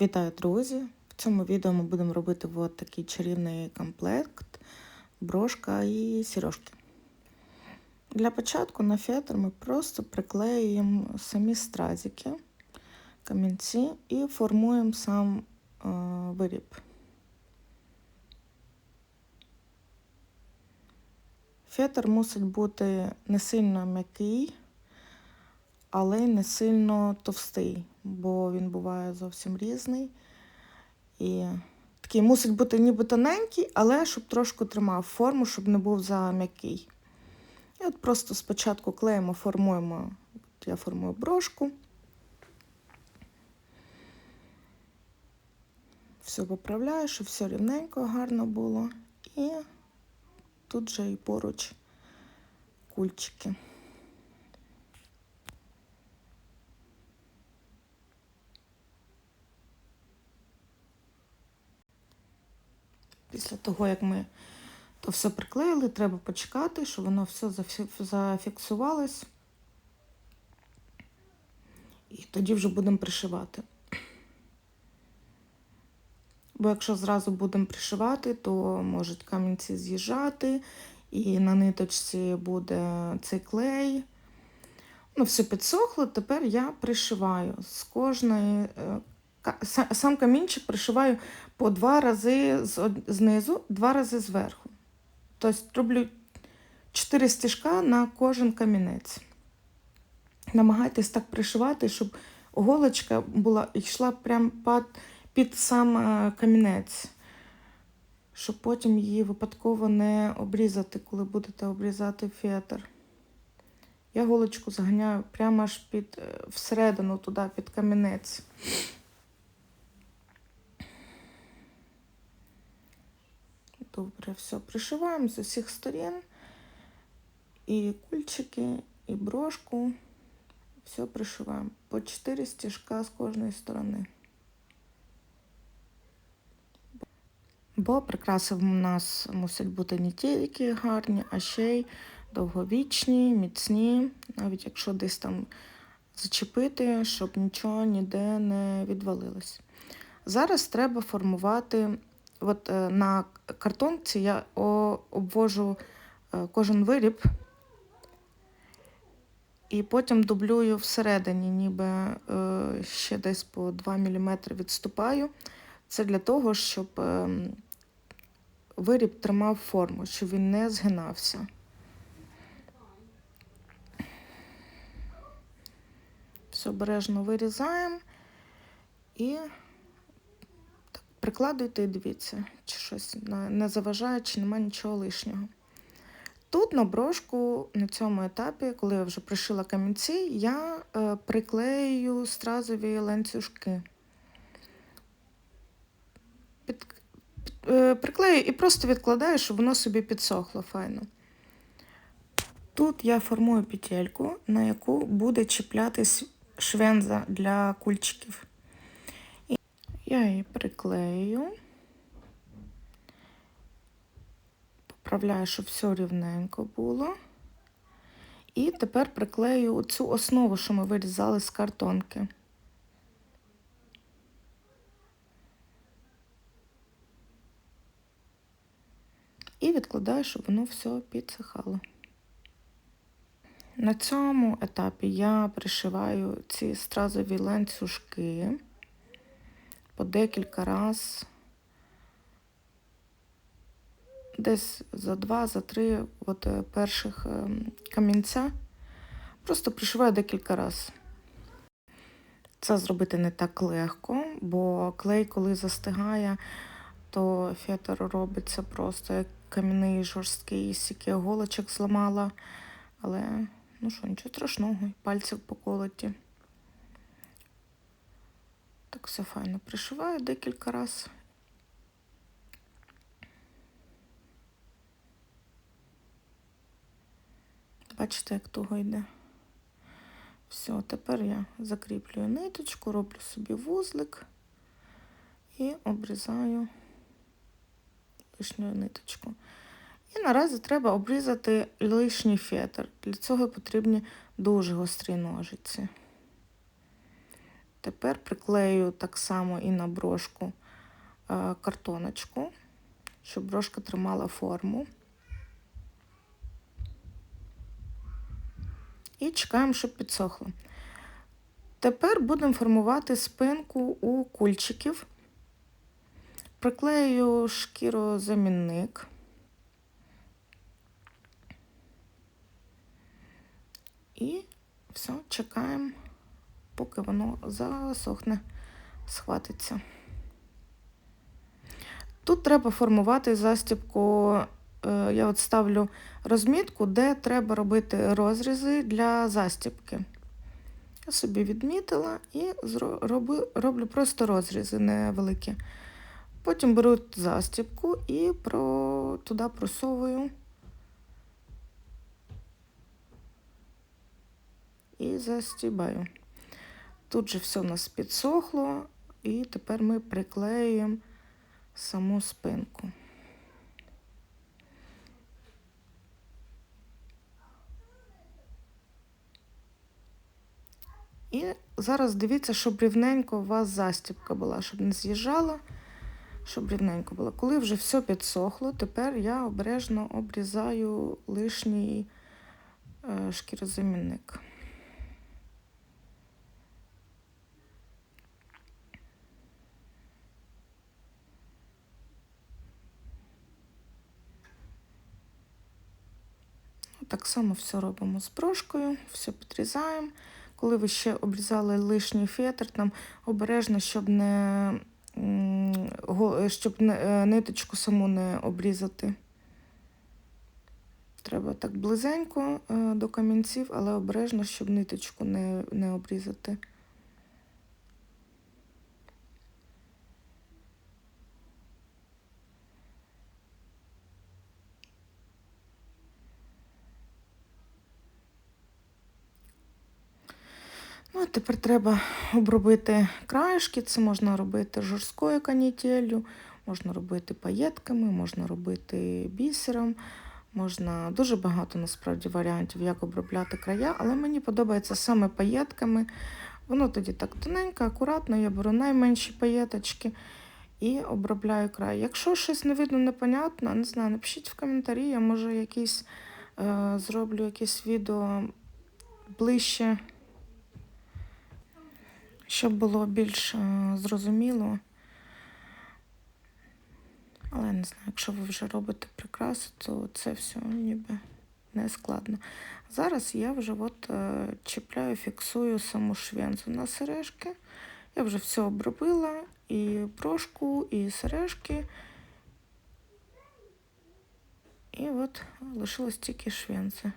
Вітаю, друзі! В цьому відео ми будемо робити от такий чарівний комплект, брошка і сережки. Для початку на фетр ми просто приклеюємо самі стразики, камінці і формуємо сам е, виріб. Фетр мусить бути не сильно м'який, але й не сильно товстий, бо він буває зовсім різний. І такий мусить бути ніби тоненький, але щоб трошки тримав форму, щоб не був за м'який. І от просто спочатку клеїмо, формуємо, от я формую брошку. Все поправляю, щоб все рівненько, гарно було. І тут же і поруч кульчики. Після того, як ми то все приклеїли, треба почекати, щоб воно все зафіксувалось. І тоді вже будемо пришивати. Бо якщо зразу будемо пришивати, то можуть камінці з'їжджати, і на ниточці буде цей клей. Ну, все підсохло, тепер я пришиваю з кожної. Сам камінчик пришиваю по два рази знизу, два рази зверху. Тобто роблю 4 стіжка на кожен камінець. Намагайтесь так пришивати, щоб голочка була йшла прямо під, під сам е, камінець, щоб потім її випадково не обрізати, коли будете обрізати фетр. Я голочку заганяю прямо аж під е, всередину туди, під камінець. Добре, все пришиваємо з усіх сторін. І кульчики, і брошку. Все пришиваємо. По 4 стіжка з кожної сторони. Бо прикраси в нас мусять бути не тільки гарні, а ще й довговічні, міцні, навіть якщо десь там зачепити, щоб нічого ніде не відвалилось. Зараз треба формувати от е, на картонці я обвожу е, кожен виріб і потім дублюю всередині, ніби е, ще десь по 2 мм відступаю. Це для того, щоб е, виріб тримав форму, щоб він не згинався. Все обережно вирізаємо і прикладуйте і дивіться, чи щось не заважає, чи немає нічого лишнього. Тут на брошку на цьому етапі, коли я вже пришила камінці, я е, приклею стразові ланцюжки. Під, під, е, приклею і просто відкладаю, щоб воно собі підсохло файно. Тут я формую петельку, на яку буде чіплятись швенза для кульчиків. Я її приклею. Поправляю, щоб все рівненько було. І тепер приклею цю основу, що ми вирізали з картонки. І відкладаю, щоб воно все підсихало. На цьому етапі я пришиваю ці стразові ланцюжки по декілька разів, десь за два, за три от, е, перших ем, камінця. Просто пришиваю декілька разів. Це зробити не так легко, бо клей, коли застигає, то фетр робиться просто як кам'яний жорсткий, сіки голочок зламала. Але ну що, нічого страшного, і пальців поколоті. Так все файно пришиваю декілька разів. Бачите, як туго йде. Все, тепер я закріплюю ниточку, роблю собі вузлик і обрізаю лишню ниточку. І наразі треба обрізати лишній фетр. Для цього потрібні дуже гострі ножиці. Тепер приклею так само і на брошку е, картоночку, щоб брошка тримала форму. І чекаємо, щоб підсохло. Тепер будемо формувати спинку у кульчиків. Приклею шкірозамінник. І все, чекаємо, поки воно засохне, схватиться. Тут треба формувати застібку. е, Я от ставлю розмітку, де треба робити розрізи для застібки. Я собі відмітила і роблю просто розрізи невеликі. Потім беру застібку і про, туди просовую і застібаю. Тут же все у нас підсохло, і тепер ми приклеюємо саму спинку. І зараз дивіться, щоб рівненько у вас застібка була, щоб не з'їжджала, щоб рівненько було. Коли вже все підсохло, тепер я обережно обрізаю лишній е, шкірозамінник. Так само все робимо з прошкою, все підрізаємо. Коли ви ще обрізали лишній фетр, там обережно, щоб не, щоб е, ниточку саму не обрізати. Треба так близенько е, до камінців, але обережно, щоб ниточку не, не обрізати. Ну, тепер треба обробити краєшки. Це можна робити жорсткою канітелью, можна робити паєтками, можна робити бісером. Можна дуже багато насправді варіантів, як обробляти края, але мені подобається саме паєтками. Воно тоді так тоненько, акуратно, я беру найменші паєточки і обробляю край. Якщо щось не видно, непонятно, не знаю, напишіть в коментарі, я може якийсь е, зроблю якесь відео ближче щоб було більш е, зрозуміло. Але я не знаю, якщо ви вже робите прикраси, то це все ніби не складно. Зараз я вже от е, чіпляю, фіксую саму швензу на сережки. Я вже все обробила, і прошку, і сережки. І от лишилось тільки швензи.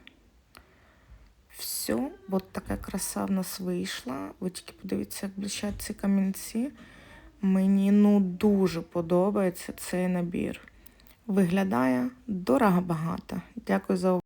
Все, от така краса в нас вийшла. Ви тільки подивіться, як блищать ці камінці. Мені ну дуже подобається цей набір. Виглядає дорого багато. Дякую за увагу.